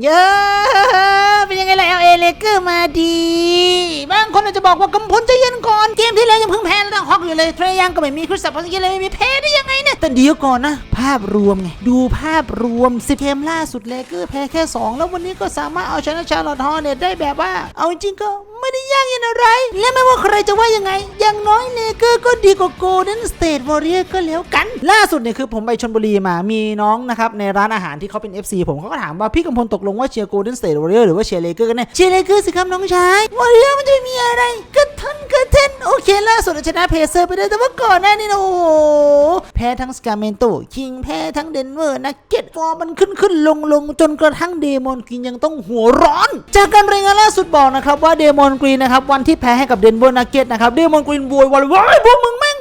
เยอะเป็นยังไงล่ะเอลเอเลเกอร์มาดีบางคนอา จะบอกว่ากำพลใจเย็นก่อนเกมที่แล้วยังเพิ่งแพ้แล้วต้องฮอกอยู่เลยเทรยังก็ไม่มีคริสตัพพัสกี้เลยไม่มีแพ้ได้ยังไงเนี่ยแต่เดี๋ยวก่อนนะ ภาพรวมไงดูภาพรวมสิเกมล่าสุดเลเกอร์แพ้แค่ 2 แล้ววันนี้ก็สามารถเอาชนะชาร์ลอตฮอร์เนตได้แบบว่า เอาจริงก็ไม่ได้ยากเย็นอะไร และไม่ว่าใครจะว่ายังไง อย่างน้อยเลเกอร์ก็ดีกว่าโกลเด้นสเตทวอริเอร์ก็แล้วกัน ล่าสุดเนี่ยคือผมไปชนบุรีมามีน้องนะครับในร้านอาหารที่เขาเป็น FC ผมเขาก็ถามว่าพี่กำพลตกลงว่าเชียร์โกลเด้นสเตทวอริเอร์หรือว่าเชียร์เลเกอร์กันแน่เชียร์เลเกอร์สิครับน้องชายวอริเอร์มันจะไม่มีอะไรก็ทันก็เทนโอเคล่าสุดชนะเพเซอร์ไปได้แต่ว่าก่อนหน้านี้นะโอ้โหแพ้ทั้งสกาเมนโตคิงแพ้ทั้งเดนเวอร์นักเก็ตฟอร์มมันขึ้นขึ้นลงลงจนกระทั่งเดมอนกรีนยังต้องหัวร้อน จากการรายงานล่าสุดบอกนะครับว่าเดมอนกรีนนะครับวันที่แพ้ให้กับเดนเวอร์นักเก็ตนะครับเดมอนกรีนโวยวายว้ายพวกมึงแม่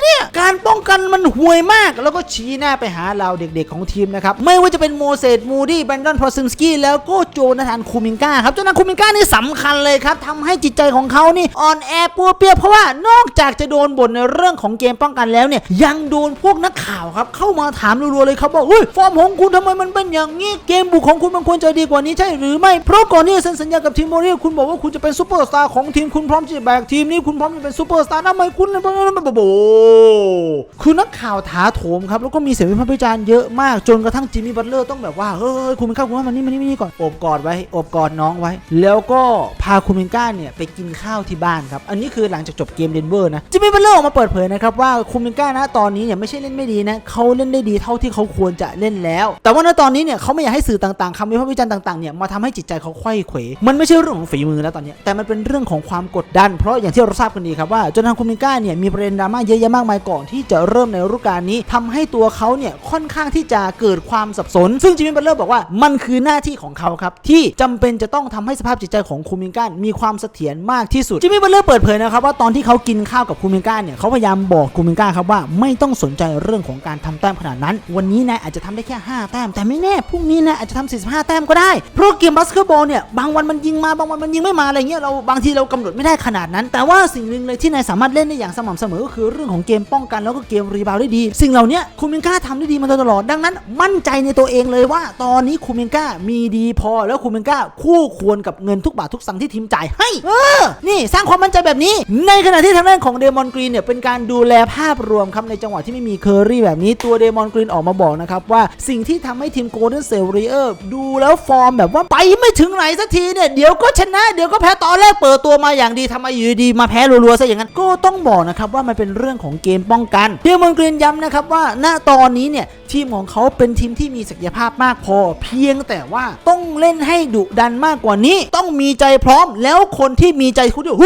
เนี่ย การป้องกันมันห่วยมาก แล้วก็ชี้หน้าไปหาเราเด็กๆของทีมนะครับ ไม่ว่าจะเป็นโมเสสมูดี้แบรนดอนพอซิมสกี้แล้วก็โจนาธานคูมิงกาครับโจนาธานคูมิงกานี่สำคัญเลยครับทำให้จิตใจของเขานี่อ่อนแอปัวเปียเพราะว่านอกจากจะโดนบ่นในเรื่องของเกมป้องกันแล้วเนี่ยยังโดนพวกนักข่าวครับเข้ามาถามรัวๆเลยครับว่าเฮ้ยฟอร์มของคุณทำไมมันเป็นอย่างนี้เกมบุกของคุณมันควรจะดีกว่านี้ใช่หรือไม่เพราะก่อนที่จะเซ็นสัญญากับทีมโมเรียคุณบอกว่าคุณจะเป็นซูเปอร์สตาร์ของทีมคุณพร้อมที่จะแบกทีมนี้คุณพร้อมจะเป็นซูเปอร์สตาร์ทำไมคุณเนี่ยโบคือนักข่าวถาโถมครับแล้วก็มีเสียงวิพากษ์วิจารณ์เยอะมากจนกระทั่งจิมมี่บัตเลอร์ต้องแบบว่าเฮ้ยคุณมินก้าคุณว่ามันนี่มันนี่มันนี่ก่อนโอบกอดไว้โอบกอดน้องไว้ แล้วก็พาคุณมินก้าเนี่ยไปกินข้าวที่บ้านครับอันนี้คือหลังจากจบเกมเดนเวอร์นะจิมมี่บัตเลอร์ออกมาเปิดเผยนะครับว่าคุณมินก้านะตอนนี้เนี่ยไม่ใช่เล่นไม่ดีนะเขาเล่นได้ดีเท่าที่เขาควรจะเล่นแล้ว แต่ว่าณตอนนี้เนี่ยเขาไม่อยากให้สื่อต่างๆคำวิพากษ์วิจารณ์ต่างๆเนี่ยมาทำให้จิตใจเขาไขว้เขวมันไม่ใช่เรื่องของฝีมือแล้วตอนนี้ยแต่มันเป็นเรื่องของความกดดัน เพราะอย่างที่เราทราบกันดีครับว่าจนทางคุณมินก้าเนี่ยมีประเด็นดราม่าเยอะแยะมากมายก่อนที่จะเริ่มในฤดูกาลนี้ทำให้ตัวเขาเนี่ยค่อนข้างที่จะเกิดความสับสน ซึ่งจิมมี่บัตเลอร์บอกว่ามันคือหน้าที่ของเขาครับที่จำเป็นจะต้องทำให้สภาพจิตใจของคูมินก้ามีความเสถียรมากที่สุดจิมมี่บัตเลอร์เปิดเผยนะครับว่าตอนที่เขากินข้าวกับคูมินก้าเนี่ยเขาพยายามบอกคูมินก้าครับว่าไม่ต้องสนใจเรื่องของการทำแต้มขนาดนั้น วันนี้นายอาจจะทำได้แค่ 5 แต้ม แต่ไม่แน่พรุ่งนี้นายอาจจะทำ45 แต้มก็ได้ เพราะเกมบาสเกตบอลเนี่ยบางวันมันยิงมาบางวันมันยิงไม่มาอะไรเงี้ยเราบางทีเรากำหนดไม่ได้ขนาดนั้น แต่ว่าสิ่งหนึ่งเลยที่นายสามารถเล่นได้อย่างสม่ำเสมอก็คือเรื่องของเกมป้องกันแล้วก็เกมรีบาวด์ได้ดี สิ่งเหล่านี้คูมินก้าทำได้ดีมาโดยตลอดดังนั้น มั่นใจในตัวเองเลยว่า ตอนนี้คูมินก้ามีดีพอแล้วคูมินก้าคู่ควรกับเงินทุกบาททุกสตางค์ที่ทีมจ่ายให้เออนี่สร้างความมั่นใจแบบนี้ ในขณะที่ทางด้านของเดมอนกรีนเนี่ยเป็นการดูแลภาพรวมครับในจังหวะที่ไม่มีเคอรี่แบบนี้ตัวเดมอนกรีนออกมาบอกนะครับว่าสิ่งที่ทำให้ทีมโกลเด้นเซลเรียร์ดูแล้วฟอร์มแบบว่าไปไม่ถึงไหนสักทีเนี่ยเดี๋ยวก็ชนะเดี๋ยวก็แพ้ตอนแรกเปิดตัวมาอย่างดีทำไมอยู่ดีๆมาแพ้รัวๆซะอย่างนั้นก็ต้องบอกนะครับว่ามันเป็นเรื่องของเกมป้องกันเดมอนกรีนย้ำนะครับว่าณตอนนี้เนี่ยทีมของเขาเป็นทีมที่มีศักยภาพมากพอ เพียงแต่ว่าต้องเล่นให้ดุดันมากกว่านี้ ต้องมีใจพร้อมแล้วคนที่มีใจคุณเดียว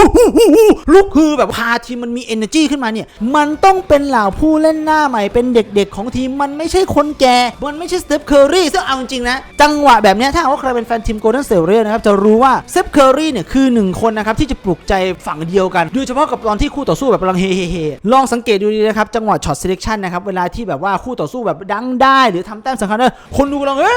ลุกคือแบบพาทีมมันมี energy ขึ้นมาเนี่ยมันต้องเป็นเหล่าผู้เล่นหน้าใหม่เป็นเด็กๆ ของทีมมันไม่ใช่คนแก่มันไม่ใช่สเตปเคอรี่ซึ่งเอาจริงๆนะจังหวะแบบนี้ถ้าว่าใครเป็นแฟนทีมโกลเด้นเซเรียนะครับจะรู้ว่าสเตปเคอรี่เนี่ยคือหนึ่งคนนะครับที่จะปลุกใจฝั่งเดียวกันโดยเฉพาะกับตอนที่คู่ต่อสู้แบบกำลังเฮเฮเฮลองสังเกตดูดีนะครับจังหวะช็อตเซเลคชันนะครับเวลาที่แบบว่าคู่ต่อสู้แบบดังได้ หรือทำแต้มสำคัญได้คนดูกำลังเอ้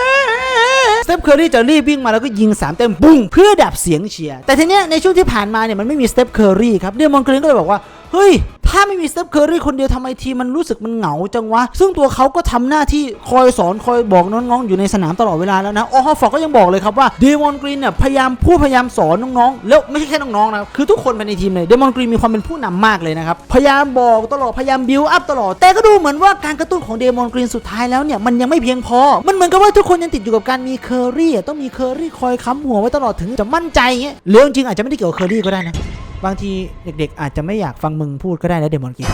สเตปเคอรี่จะรีบวิ่งมาแล้วก็ยิงสามแต้มบุ้งเพื่อดับเสียงเชียร์แต่ทีเนี้ยในช่วงที่ผ่านมาเนี่ยมันไม่มีสเตปเคอรี่ครับเดมอนกรีนก็เลยบอกว่า เฮ้ย ถ้าไม่มีสเตปเคอรี่คนเดียวทำไมทีมมันรู้สึกมันเหงาจังวะ ซึ่งตัวเขาก็ทำหน้าที่คอยสอนคอยบอกน้องๆอยู่ในสนามตลอดเวลาแล้วนะ ออฮอฟอร์ก็ยังบอกเลยครับว่าเดมอนกรีนเนี่ยพยายามพูดพยายามสอนน้องๆ แล้วไม่ใช่แค่น้องๆนะ คือทุกคนภายในทีมเลยเดมอนกรีนมีความเป็นผู้นำมากเลยนะครับ พยายามบอกตลอดพยายามบิวอัพตลอด แต่ก็ดูเหมือนว่าการกระตุ้นของเดมอนกรีนสุดท้ายแล้วเนี่ยมันยังไม่เพียงพอ มันเหมือนกับว่าทุกคนยังติดอยู่กับการมีเคอรี่อะต้องมีเคอรี่คอยค้ำหัวไว้ตลอดถึงจะมั่นใจเงี้ยเรื่องจริงอาจจะไม่ได้เกี่ยวกับเคอรี่ก็ได้นะ บางทีเด็กๆ อาจจะไม่อยากฟังมึงพูดก็ได้นะเดมอนกรีน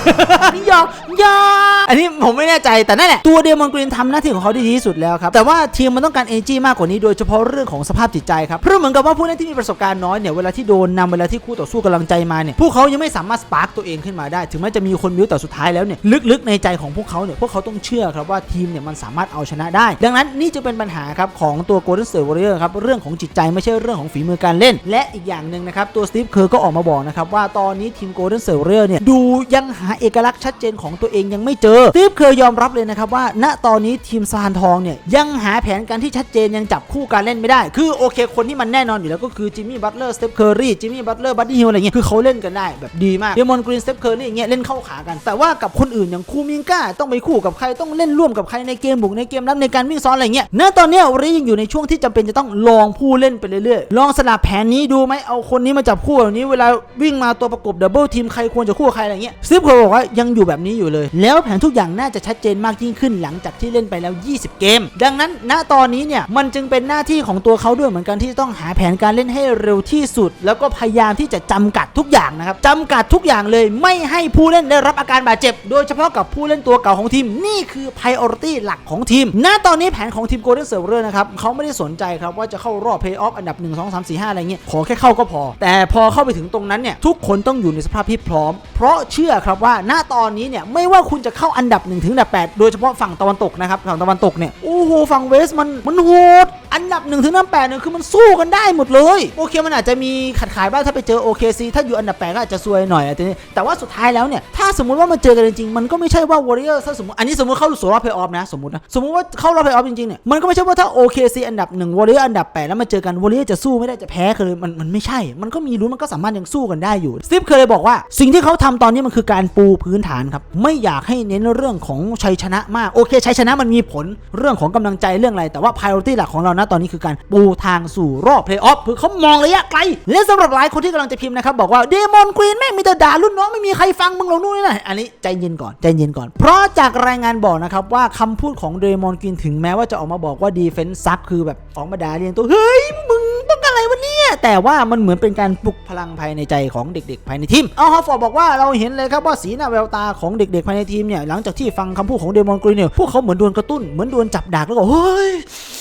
ยอกยอกอันนี้ผมไม่แน่ใจแต่นั่นแหละตัวเดมอนกรีนทำหน้าที่ของเขาได้ดีที่สุดแล้วครับ แต่ว่าทีมมันต้องการเอจีมากกว่านี้โดยเฉพาะเรื่องของสภาพจิตใจครับเพราะเหมือนกับว่าผู้เล่นที่มีประสบการณ์น้อยเนี่ยเวลาที่โดนนำเวลาที่คู่ต่อสู้กำลังใจมาเนี่ยพวกเขายังไม่สามารถสปาร์กตัวเองขึ้นมาได้ ถึงแม้จะมีคนบิ้วแต่สุดท้ายแล้วเนี่ยลึกๆในใจของพวกเขาเนี่ยพวกเขาต้องเชื่อครับว่าทีมเนี่ยมันสามารถเอาชนะได้ ดังนั้นนี่จะเป็นปัญหาครับของตัว Golden State Warrior ครับเรื่องของจิตใจไม่ใช่เรื่องของฝีมือการเล่น และอีกอย่างหนึ่งนะครับตัวสตีฟเคอร์ก็ออกมาบอกบอกนะครับว่าตอนนี้ทีมโกลเด้นเซอร์เรียลเนี่ยดูยังหาเอกลักษณ์ชัดเจนของตัวเองยังไม่เจอสตีฟเคยยอมรับเลยนะครับว่า ณตอนนี้ทีมซานทองเนี่ยยังหาแผนการที่ชัดเจนยังจับคู่การเล่นไม่ได้ คือโอเค คนที่มันแน่นอนอยู่แล้วก็คือจิมมี่บัตเลอร์สเตฟเคอร์รีจิมมี่บัตเลอร์บัตตี้ฮิลอะไรเงี้ยคือเขาเล่นกันได้แบบดีมากเดมอนกรีนสเตฟเคอร์รีอย่างเงี้ยเล่นเข้าขากัน แต่ว่ากับคนอื่นอย่างคูมิงก้าต้องไปคู่กับใครต้องเล่นร่วมกับใครในเกมบุกในเกมรับในการวิ่งซ้อนอะไรเงี้ยณตอนนี้ยวอริยังอยู่ในช่วงที่จำเป็นจะต้องลองผู้เล่นไปเรื่อยๆลองสลับแผนนี้ดูไหมเอาคนนี้มาจับคู่แบบนี้เวลาวิ่งมาตัวประกบดับเบิลทีมใครควรจะคู่ใครอะไรเงี้ยซิฟเคยบอกว่ายังอยู่แบบนี้อยู่เลย แล้วแผนทุกอย่างน่าจะชัดเจนมากยิ่งขึ้นหลังจากที่เล่นไปแล้ว 20 เกม ดังนั้นณตอนนี้เนี่ยมันจึงเป็นหน้าที่ของตัวเขาด้วยเหมือนกันที่ต้องหาแผนการเล่นให้เร็วที่สุด แล้วก็พยายามที่จะจำกัดทุกอย่างนะครับจำกัดทุกอย่างเลยไม่ให้ผู้เล่นได้รับอาการบาดเจ็บ โดยเฉพาะกับผู้เล่นตัวเก่าของทีมนี่คือ priority หลักของทีม ณตอนนี้แผนของทีม Golden Server นะครับเขาไม่ได้สนใจครับว่าจะเข้ารอบ Play Off อันดับ 1 2 3 4 5 อะไรเงี้ยขอแค่เข้าก็พอ แต่พอเข้าไปถึงตรงนั้นเนี่ยทุกคนต้องอยู่ในสภาพที่พร้อม เพราะเชื่อครับว่าณตอนนี้เนี่ยไม่ว่าคุณจะเข้าอันดับ1ถึงอันดับ8โดยเฉพาะฝั่งตะวันตกนะครับฝั่งตะวันตกเนี่ยโอ้โหฝั่งเวสมันมันโหด อันดับ1ถึงอันดับ8เนี่ยคือมันสู้กันได้หมดเลยโอเคมันอาจจะมีขัดขายบ้างถ้าไปเจอ OKC ถ้าอยู่อันดับ8ก็อาจจะซวยหน่อยแต่แต่ว่าสุดท้ายแล้วเนี่ยถ้าสมมติว่ามันเจอกันจริงๆมันก็ไม่ใช่ว่า Warrior ถ้าสมมติอันนี้สมมติเข้าสู่รอบเพย์ออฟนะสมมตินะสมมติว่าเข้ารอบเพย์ออฟจริงๆเนี่ยมันก็ไม่ใช่ว่าถ้า OKC อันดับ1 Warrior อันดับ8แล้วมาเจอกัน Warrior จะสู้ไม่ได้จะแพ้คือมันมันไม่ใช่ มันก็มีลุ้มันก็สามารถยังสู้กันได้อยู่สตีฟเคยเลยบอกว่า สิ่งที่เขาทำตอนนี้มันคือการปูพื้นฐานครับไม่อยากให้เน้นเรื่องของชัยชนะมากโอเคชัยชนะมันมีผลเรื่องของกำลังใจเรื่องอะไรแต่ว่า priority หลักของเรานะตอนนี้คือการปูทางสู่รอบเพลย์ออฟคือเขามองระยะไกล และสำหรับหลายคนที่กำลังจะพิมพ์นะครับบอกว่าเดมอนควีนแม่งมีแต่ด่ารุ่นน้องไม่มีใครฟังมึงหรอกนู่นนี่นะอันนี้ใจเย็นก่อนใจเย็นก่อน เพราะจากรายงานบอกนะครับว่าคำพูดของเดมอนควีนถึงแม้ว่าจะออกมาบอกว่าดีเฟนซ์ซักคือแบบออกมาด่าเรียนตัวเฮ้ยมึง ต้องอะไรวะเนี่ยแต่ว่ามันเหมือนเป็นการปลุกพลังภายในใจของเด็ก ๆ ภายในทีมเอาฮอฟฟอร์ดบอกว่าเราเห็นเลยครับว่าสีหน้าแววตาของเด็ก ๆ ภายในทีมเนี่ยหลังจากที่ฟังคำพูดของเดมอนกรีเนี่ยพวกเขาเหมือนโดนกระตุ้นเหมือนโดนจับดากแล้วก็เฮ้ย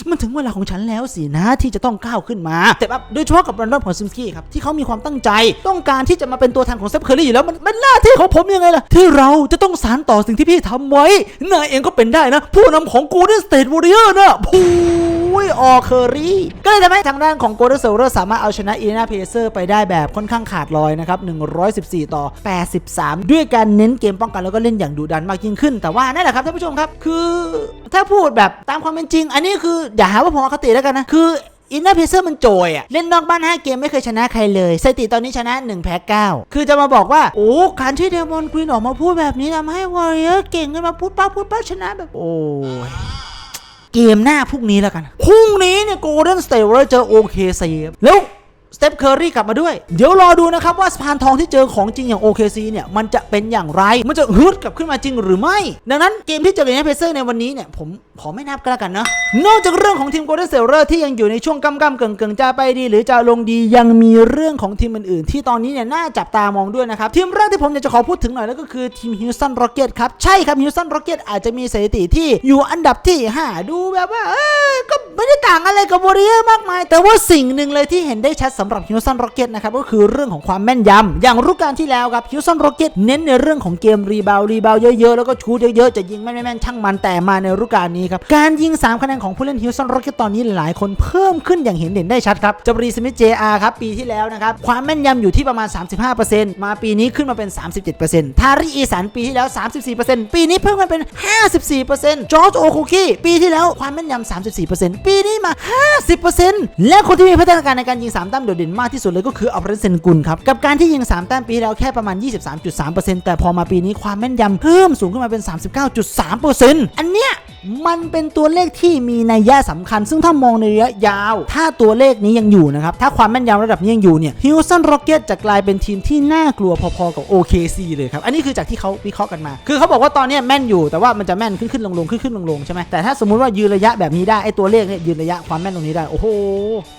มันถึงเวลาของฉันแล้วสินะที่จะต้องก้าวขึ้นมาแต่แบบโดยเฉพาะกับรันดอนพองซิมสกี้ครับที่เขามีความตั้งใจ ต้องการที่จะมาเป็นตัวแทนของเซฟเคอรี่อยู่แล้วมันเป็นหน้าที่ของผมยังไงล่ะที่เราจะต้องสานต่อสิ่งที่พี่ทำไว้นายเองก็เป็นได้นะ ผู้นำของ Golden State Warrior นะพู ยออเคอรี่ ก็เลยทำให้ทางด้านของ Golden State Warrior สามารถเอาชนะอีนาเพเซอร์ไปได้แบบค่อนข้างขาดลอยนะครับ 114 ต่อ 83 ด้วยการเน้นเกมป้องกันแล้วก็เล่นอย่างดุดันมากยิ่งขึ้น แต่ว่านั่นแหละครับท่านผู้ชมครับ คือถ้าพูดแบบตามความเป็นจริง อันนี้คืออย่าหาว่าผมอคติแล้วกันนะคืออินเนอร์เพเซอร์มันโจยอะเล่นนอกบ้าน 5 เกมไม่เคยชนะใครเลยสถิติตอนนี้ชนะ 1 แพ้ 9 คือจะมาบอกว่า โอ้การที่เดมอนกรีนออกมาพูดแบบนี้ทำให้วอริเออร์เก่งกันมาพูดป้าพูดป้าชนะแบบ โอ้ย เกมหน้าพรุ่งนี้แล้วกัน พรุ่งนี้เนี่ยโกลเด้นสเตเวอร์เจอโอเคซีแล้ว สเตปเคอรี่กลับมาด้วย เดี๋ยวรอดูนะครับว่าสะพานทองที่เจอของจริงอย่าง OKC เนี่ย มันจะเป็นอย่างไร มันจะฮึดกลับขึ้นมาจริงหรือไม่ ดังนั้นเกมที่เจอกับเนเพเซอร์ในวันนี้เนี่ย ผมขอไม่นับก็แล้วกันเนาะนอกจากเรื่องของทีมโกลเด้นเซเวอร์ที่ยังอยู่ในช่วงกำกำเกิงเกิงจะไปดี หรือจะลงดียังมีเรื่องของทีมอื่น ๆ ที่ตอนนี้เนี่ยน่าจับตามองด้วยนะครับทีมแรกที่ผมอยากจะขอพูดถึงหน่อยแล้วก็คือทีมฮิวสันโรเกตครับใช่ครับฮิวสันโรเกตอาจจะมีสถิติที่อยู่อันดับที่ห้าดูแบบว่าเออก็ไม่ได้ต่างอะไรกับวอริเออร์มากมาย แต่ว่าสิ่งหนึ่งเลยที่เห็นได้ชัดสำหรับฮิวสันโรเก็ตนะครับก็คือเรื่องของความแม่นยำอย่างรุกการที่แล้วครับฮิวสันโรเก็ตเน้นในเรื่องของเกมรีบาวรีบาวเยอะๆแล้วก็ชูดเยอะๆจะยิงแม่นไม่แม่นช่างมันแต่มาในฤดูกาลนี้ครับการยิง 3 คะแนนของผู้เล่นฮิวสันโรเก็ตตอนนี้หลายคนเพิ่มขึ้นอย่างเห็นเด่นได้ชัดครับจาบรีสมิธเจอาร์ครับปีที่แล้วนะครับความแม่นยำอยู่ที่ประมาณ 35%มาปีนี้ขึ้นมาเป็น 37%ทาริอีสันปีที่แล้ว 34%ปีนี้เพิ่มมาเป็น 54%จอร์จโอคุกี้ปีที่แล้วความแม่นยำ34%ปีนี้มา 50%และคนที่มีพัฒนาการในการยิง3แต้มโดดเด่นมากที่สุดเลยก็คืออับเรนเซนกุลครับกับการที่ยิง 3 แต้มปีแล้วแค่ประมาณ 23.3%แต่พอมาปีนี้ความแม่นยำเพิ่มสูงขึ้นมาเป็น 39.3%อันเนี้ยมันเป็นตัวเลขที่มีนัยยะสำคัญ ซึ่งถ้ามองในระยะยาว ถ้าตัวเลขนี้ยังอยู่นะครับ ถ้าความแม่นยำระดับนี้ยังอยู่เนี่ยฮิวสันโรเกตจะกลายเป็นทีมที่น่ากลัวพอๆกับ OKC เลยครับ อันนี้คือจากที่เขาวิเคราะห์กันมา คือเขาบอกว่าตอนนี้แม่นอยู่แต่ว่ามันจะแม่นขึ้นขึ้นลงลงขึ้นขึ้นลงลงใช่ไหมแต่ถ้าสมมุติว่ายืนระยะแบบนี้ได้ไอตัวเลขเนี่ยยืนระยะความแม่นตรงนี้ได้โอ้โห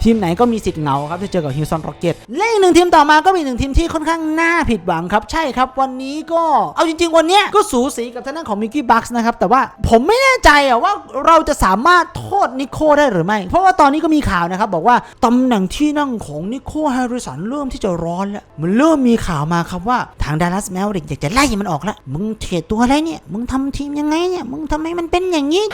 ทีมไหนก็มีสิทธิ์เหงาครับที่เจอกับฮิวสันร็อกเก็ตและอีกหนึ่งทีมต่อมาก็มีหนึ่งทีมที่ค่อนข้างน่าผิดหวังครับ ใช่ครับ วันนี้ก็เอาจริง ๆ วันเนี้ยก็สูสีกับทางด้านของมิกกี้บัคส์นะครับแต่ว่าผมไม่แน่ใจอะว่าเราจะสามารถโทษนิโคได้หรือไม่ เพราะว่าตอนนี้ก็มีข่าวนะครับบอกว่าตำแหน่งที่นั่งของนิโคแฮร์ริสันเริ่มที่จะร้อนแล้วมันเริ่มมีข่าวมาครับว่าทางดัลลัสแมวริกอยากจะไล่มันออกแล้วมึงเทรดตัวอะไรเนี่ยมึงทำทีมยังไงเนี่ยมึงทำไมมันเป็นอย่างนี้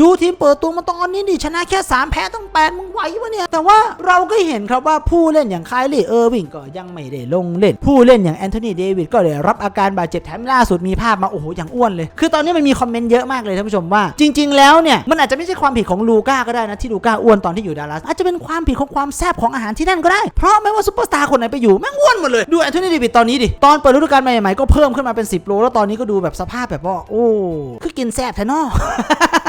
ดูทีมเปิดตัวมาตอนนี้ดิชนะแค่ 3 แพ้ต้อง8มึงไหวปะเนี่ย แต่ว่าเราก็เห็นครับว่าผู้เล่นอย่างไคลีเออร์วิงก็ยังไม่ได้ลงเล่น ผู้เล่นอย่างแอนโทนีเดวิดก็ได้รับอาการบาดเจ็บแถมล่าสุดมีภาพมาโอ้โหอย่างอ้วนเลย คือตอนนี้มันมีคอมเมนต์เยอะมากเลยท่านผู้ชมว่า จริง ๆ แล้วเนี่ยมันอาจจะไม่ใช่ความผิดของลูก้าก็ได้นะที่ลูก้าอ้วนตอนที่อยู่ดัลลัสอาจจะเป็นความผิดของความแซ่บของอาหารที่นั่นก็ได้เพราะไม่ว่าซุปเปอร์สตาร์คนไหนไปอยู่แม่งอ้วนหมดเลยดูแอนโทนีเดวิดตอนนี้ดิตอนเปิดฤดูกาลใหม่ๆก็เพิ่มขึ้นมาเป็น 10โลแล้วตอนนี้ก็ดูแบบสภาพแบบว่าโอ้คือกินแซ่บแท้นอ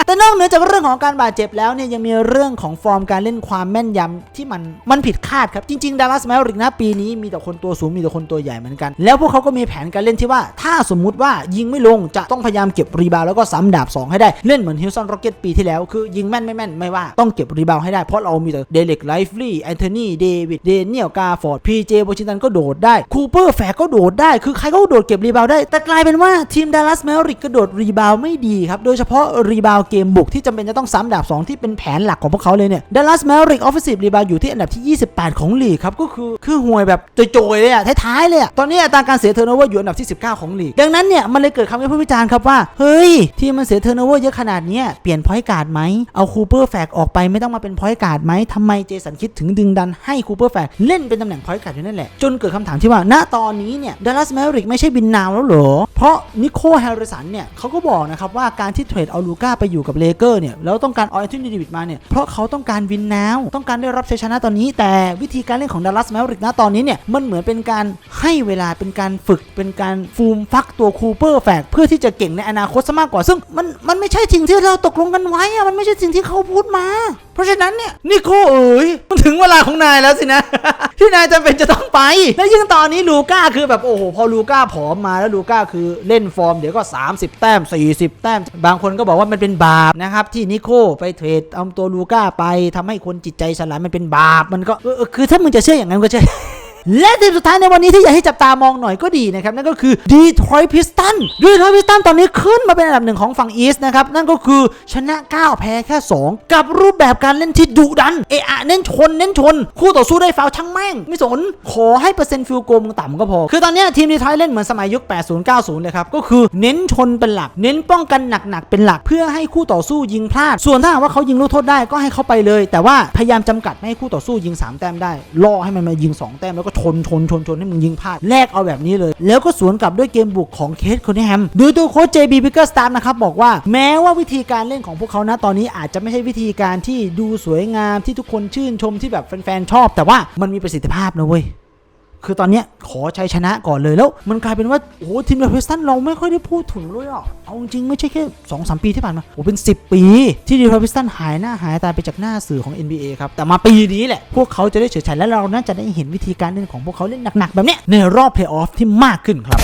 แต่นอกเหนือจากเรื่องของการบาดเจ็บแล้วเนี่ยยังมีเรื่องของฟอร์มการเล่นความแม่นยำที่มันมันผิดคาดครับ จริงๆดัลลัสแมวริกนะปีนี้มีแต่คนตัวสูงมีแต่คนตัวใหญ่เหมือนกัน แล้วพวกเขาก็มีแผนการเล่นที่ว่า ถ้าสมมุติว่ายิงไม่ลงจะต้องพยายามเก็บรีบาวด์แล้วก็ซ้ำดาบ 2 ให้ได้เล่นเหมือนฮิลสันโรเก็ตปีที่แล้วคือยิงแม่นไม่แม่นไม่ว่าต้องเก็บรีบาวด์ให้ได้เพราะเรามีแต่เดเล็กไลฟ์ลีย์แอนโทนีเดวิดเดเนียลกาฟอร์ดพีเจโบชินตันก็โดดได้คูเปอร์แฟกก็โดดได้ คือใครก็โดดเก็บรีบาวได้แต่กลายเป็นว่าทีมดัลลัสแมวริกกระโดดรีบาวไม่ดีครับโดยเฉพาะรีบาวเกมบุกที่จำเป็นจะต้องซ้ำดาบ 2 ที่เป็นแผนหลักของพวกเขาเลยเนี่ยดัลลัสแมริกออฟฟิศรีบาวด์อยู่ที่อันดับที่ 28 ของลีกครับ ก็คือคือห่วยแบบโจยๆเลยอะท้ายๆเลยอะตอนนี้อัตราการเสียเทอร์โนเวอร์อยู่อันดับที่ 19 ของลีก ดังนั้นเนี่ยมันเลยเกิดคำวิพากษ์วิจารณ์ครับว่า เฮ้ย ทีมมันเสียเทอร์โนเวอร์เยอะขนาดนี้เปลี่ยนพอยต์การ์ดไหมเอาคูเปอร์แฟกออกไปไม่ต้องมาเป็นพอยต์การ์ดไหมทำไมเจสันคิดถึงดึงดันให้คูเปอร์แฟกเล่นเป็นตำแหน่งพอยต์การ์ดอยู่นั่นแหละจนเกิดคำถามที่ว่าณตอนนี้เนี่ยดัลลัสแมริกไม่ใช่บินนาวแล้วเหรอเพราะนิโคแฮร์ริสันเนี่ยเขาก็บอกนะครับว่าการที่เทรดเอาลูก้าไปอยู่กับเลเกอร์เนี่ยแล้วต้องการเอาแอนโทนีเดวิดมาเนี่ยเพราะเขาต้องการวินนาวต้องการได้รับชัยชนะตอนนี้ แต่วิธีการเล่นของดัลลัสแมวริกณตอนนี้เนี่ยมันเหมือนเป็นการให้เวลาเป็นการฝึกเป็นการฟูมฟักตัวคูเปอร์แฟกเพื่อที่จะเก่งในอนาคตซะมากกว่าซึ่งมันมันไม่ใช่สิ่งที่เราตกลงกันไว้อะมันไม่ใช่สิ่งที่เขาพูดมา เพราะฉะนั้นเนี่ยนิโคเอ๋ยมันถึงเวลาของนายแล้วสินะ ที่นายจำเป็นจะต้องไป และยิ่งตอนนี้ลูก้าคือแบบโอ้โหพอลูก้าผอมมาแล้วลูก้าคือเล่นฟอร์มเดี๋ยวก็ 30 แต้ม 40 แต้ม บางคนก็บอกว่ามันเป็นบาปนะะครับที่นิโคไปเทรดเอาตัวลูก้าไปทำให้คนจิตใจสลายมันเป็นบาปมันก็คือถ้ามึงจะเชื่ออย่างนั้นก็เชื่อ และทีมสุดท้ายในวันนี้ที่อยากให้จับตามองหน่อยก็ดีนะครับ นั่นก็คือ Detroit Pistons Detroit Pistons ตอนนี้ขึ้นมาเป็นอันดับหนึ่งของฝั่งอีสต์นะครับนั่นก็คือชนะ 9 แพ้แค่ 2 กับรูปแบบการเล่นที่ดุดันเอะอะเน้นชนเน้นชน คู่ต่อสู้ได้ฟาวช่างแม่ง ไม่สนขอให้เปอร์เซ็นต์ฟิลโกมึงต่ำก็พอ คือตอนนี้ทีมดีทรอยต์เล่นเหมือนสมัยยุค 80 90 เลยครับก็คือเน้นชนเป็นหลัก เน้นป้องกันหนักๆเป็นหลัก เพื่อให้คู่ต่อสู้ยิงพลาด ส่วนถ้าหากว่าเขายิงลูกโทษได้ก็ให้เขาไปเลย แต่ว่าพยายามจำกัดไม่ให้คู่ต่อสู้ยิง 3 แต้มได้ล่อให้มันมายิง 2 แต้มแล้วก็ชนชนชนชนให้มึงยิงพลาดแลกเอาแบบนี้เลย แล้วก็สวนกลับด้วยเกมบุกของเคสคนนแฮมโดยตัวโค้ชเจบีบิกเกอร์สตาร์นะครับบอกว่าแม้ว่าวิธีการเล่นของพวกเขานะตอนนี้อาจจะไม่ใช่วิธีการที่ดูสวยงามที่ทุกคนชื่นชมที่แบบแฟนๆชอบ แต่ว่ามันมีประสิทธิภาพนะเว้ย คือตอนเนี้ยขอชัยชนะก่อนเลยแล้ว มันกลายเป็นว่าโอ้ทีมเดอะเพสตันเราไม่ค่อยได้พูดถึงเลยอะเอาจริงไม่ใช่แค่2อสปีที่ผ่านมาโอ้เป็น 10 ปี ที่ดีเพสตันหายหน้าหายตาไปจากหน้าสื่อของ NBA ครับ แต่มาปีนี้แหละ พวกเขาจะได้เฉยๆและเราน่าจะได้เห็นวิธีการเล่นของพวกเขาเล่นหนักๆ แบบเนี้ยในรอบเพลย์ออฟที่มากขึ้นครับ